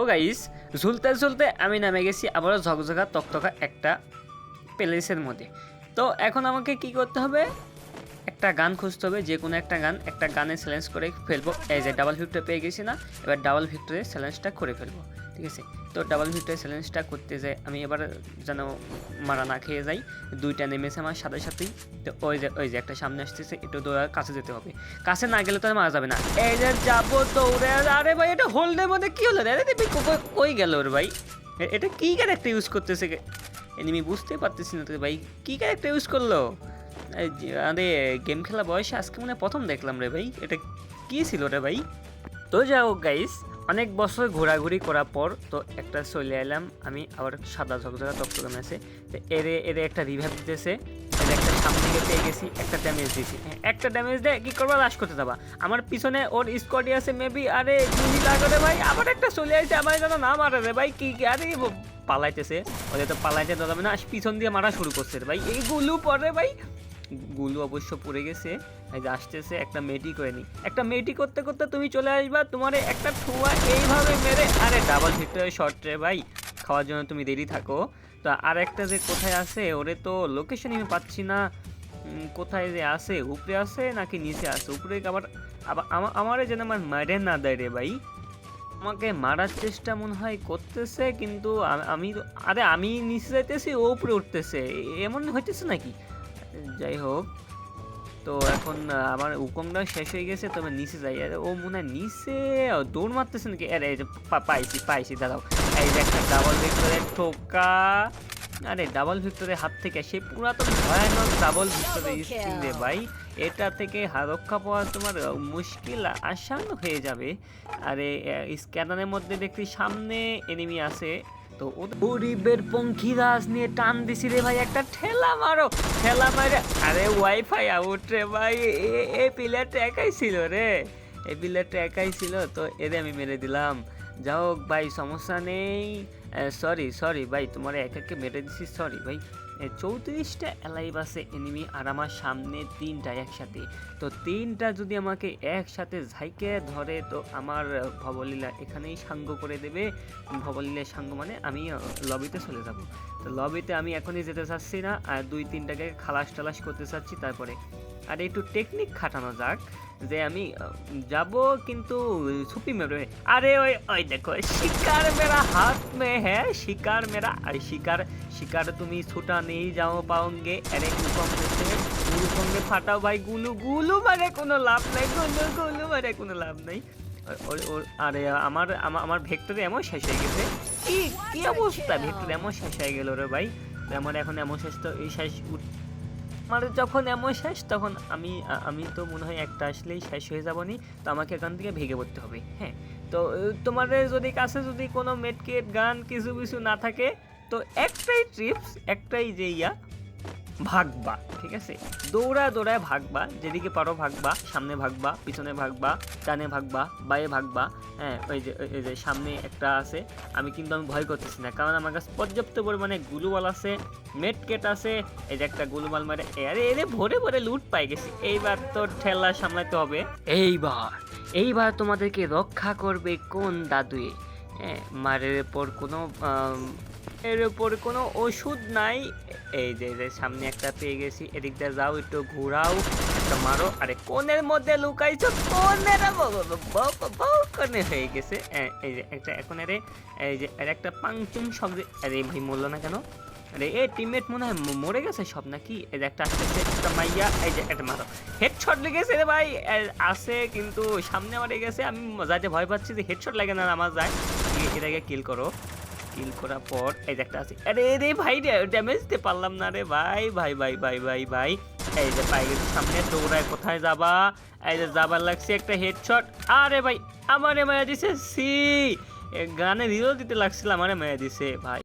ও guys ঝুলতে ঝুলতে আমি নামে গেছি আবারও ঝকঝকা তকতকা একটা প্লেসের মধ্যে। তো এখন আমাকে কি করতে হবে? একটা গান খুঁজতে হবে, যে কোনো একটা গান, একটা গানে চ্যালেঞ্জ করে ফেলব। এই যে ডাবল ভিক্টর পেয়ে গেছি না, এবার ডাবল ভিক্টরে চ্যালেঞ্জটা করে ফেলব। ঠিক আছে? তো ডাবল ভিক্টরে চ্যালেঞ্জটা করতে যাই। আমি এবার যেন মারা না খেয়ে যাই। দুইটা নেমেছে আমার সাথে সাথেই। তো ওই যে ওই যে একটা সামনে আসতেছে। একটু দৌড়ার কাছে যেতে হবে। কাছে না গেলে তো আর মারা যাবে না। এই যে যাব দৌড়ে। আরে ভাই, এটা হোল্ডের মধ্যে কি হলো? রে কো- কই গেল ওর ভাই? এটা কি ক্যারেক্টার ইউজ করতেছে এনিমি বুঝতে পারতেছি না তো ভাই। কি ক্যারেক্টার ইউজ করল? আরে গেম খেলা বয়সে আজকে মনে প্রথম দেখলাম রে ভাই। এটা কী ছিল রে ভাই? তো হোক গাইস অনেক বছর ঘোরাঘুরি করার পর তো একটা চলে এলাম আমি আবার সাদা ঝকঝকা টকটকে মেসে তো এরে এরে একটা রিভাইভ দিতেছে একটা সামনে দিকে পেয়ে গেছি একটা ড্যামেজ দিয়েছি। হ্যাঁ, একটা ড্যামেজ দেয় কি করব? লাশ করতে যাবা। আমার পিছনে ওর স্কোয়াডি আছে মেবি আরে গুলি লাগো রে ভাই আবার একটা চলে আসছে আমার যেন না মারে রে ভাই কি আরে পালাইতেছে। ওদের তো পালাইতে যাবে না পিছন দিয়ে মারা শুরু করছে ভাই। এইগুলো পরে ভাই গুলু অবশ্য পড়ে গেছে আসতেছে একটা মেটি করে নি। একটা মেটি করতে করতে তুমি চলে আসবা, তোমার একটা ঠুয়া এইভাবে মেরে, আরে ডাবল ভিক্টরে শর্ট রে ভাই, খাওয়ার জন্য তুমি দেরি থাকো। তো আর একটা যে কোথায় আছে, ওরে তো লোকেশন আমি পাচ্ছি না। কোথায় যে আছে, উপরে আছে নাকি নিচে আছে? উপরে আবার আবার আমা- আমারে যেন আমার মারে না দেয় রে ভাই। আমাকে মারার চেষ্টা মনে হয় করতেছে, কিন্তু আমি আরে আমি নিচে যাইতেছি, ও উপরে উঠতেছে। এমন হইতেছে নাকি? যাই হোক তো এখন আমার উকমটা শেষ হয়ে গেছে তবে নিচে যাই। আরে ও মনে হয় নিচে দৌড় মারতেছে নাকি? আরে এই যে পাইছি পাইছি দাঁড়াও। এই যে একটা ডাবল ভিক্টরের ঠোকা আরে ডাবল ভিক্টরের হাত থেকে সে পুরাতন ভয়ানক ডাবল ভিক্টরের স্কিল রে ভাই। এটা থেকে রক্ষা পাওয়া তোমার মুশকিল আসান হয়ে যাবে। আরে স্ক্যানারের মধ্যে দেখছি সামনে এনিমি আছে। তো গরিবের গরিবের দাস নিয়ে টান দিছি রে ভাই, একটা ঠেলা মারো। ঠেলা মারে আরে ওয়াইফাই আউট রে ভাই, এ- এ প্লেয়ারটা একাই ছিল রে। এই প্লেয়ারটা একাই ছিল, তো এদের আমি মেরে দিলাম। যা হোক ভাই, সমস্যা নেই। সরি সরি ভাই, তোমার একাকে মেরে দিছি সরি ভাই। চৌত্রিশটা অ্যালাইভ আছে এনিমি আর আমার সামনে তিনটা একসাথে। তো তিনটা যদি আমাকে একসাথে ঝাইকে ধরে, তো আমার ভবলীলা এখানেই সাঙ্গ করে দেবে। ভবলীলার সাঙ্গ মানে আমি লবিতে চলে যাব। তো লবিতে আমি এখনই যেতে চাচ্ছি না, আর দুই তিনটাকে খালাস টালাস করতে চাচ্ছি তারপরে। আর একটু টেকনিক খাটানো যাক, যে আমি যাব কিন্তু ছুপি মেরে আরে ওই ওই দেখো, শিকার মেরা হাত মে হ্যাঁ শিকার মেরা, আর শিকার শিকার তুমি ছুটা নেই, যাও পাওঙ্গে। আরে উকম দেশে উকমে ফাটাও ভাই, গুলু গুলু মানে কোনো লাভ নাই, গুলু গুলু মানে কোনো লাভ নাই। আরে আমার আমার ভেক্টরে এমন শেষ হয়ে গেছে। কি কি অবস্থা? ভেক্টরে এমন শেষ হয়ে গেল রে ভাই। আমার এখন এমন শেষ তো, এই শেষ আমার যখন এমন শেষ, তখন আমি আমি তো মনে হয় একটা আসলেই শেষ হয়ে যাব নি। তো আমাকে এখান থেকে ভেঙে পড়তে হবে হ্যাঁ। তো তোমাদের যদি কাছে যদি কোনো মেটকেট, গান, কিছু কিছু না থাকে তো একটাই ট্রিপস একটাই যে ইয়া, ভাগবা, ঠিক আছে? দৌড়া দৌড়ায় ভাগবা, যেদিকে পারো ভাগবা, সামনে ভাগবা, পিছনে ভাগবা, ডানে ভাগবা, বায়ে ভাগবা হ্যাঁ ওই যে, ওই- যে সামনে একটা আছে, আমি কিন্তু আমি ভয় করতেছি না, কারণ আমার কাছে পর্যাপ্ত পরিমাণে গুলুবাল আছে, মেটকেট আছে, এই যে একটা গুলুবাল মারে আরে, এরে, ভরে ভরে লুট পাই গেছি, এইবার তো ঠেলা সামলাতে হবে, এইবার এইবার তোমাদেরকে রক্ষা করবে কোন দাদুয়ে হ্যাঁ মারের পর কোনো এর উপর কোনো ওষুধ নাই। এই যে যে, সামনে একটা পেয়ে গেছি। এদিক দিয়ে যাও, একটু ঘোরাও, একটা মারো। আরে কোনের মধ্যে লুকাইছো? কোনের কোনে হয়ে গেছে। এই যে, একটা এখন আরে এই যে, এর একটা পাংচুং শব্দ। আরে, ভাই, মরলো না কেন? আরে, এ টিমমেট মনে হয় মরে গেছে সব নাকি? এই যে, একটা আসতেছে, একটা মাইয়া, এই যে একটা মারো। হেডশট লেগেছে রে ভাই আছে, কিন্তু সামনে মারে গেছে। আমি যাতে ভয় পাচ্ছি যে হেডশট লাগে না, আমার যায়। এটাকে কিল করো। কিল করার পর, এই যে একটা আছে। আরে, রে, ভাই ড্যামেজ দিতে পারলাম না রে, ভাই ভাই ভাই ভাই ভাই ভাই। এই যে পাই গেছে সামনে, দৌড়ায় কোথায় যাবা? এই যে যাবার লাগছে একটা হেডশট আরে, ভাই, আমারে মায়া দিছে সি গানে রিও দিতে লাগছিল আমারে মায়া দিছে, ভাই।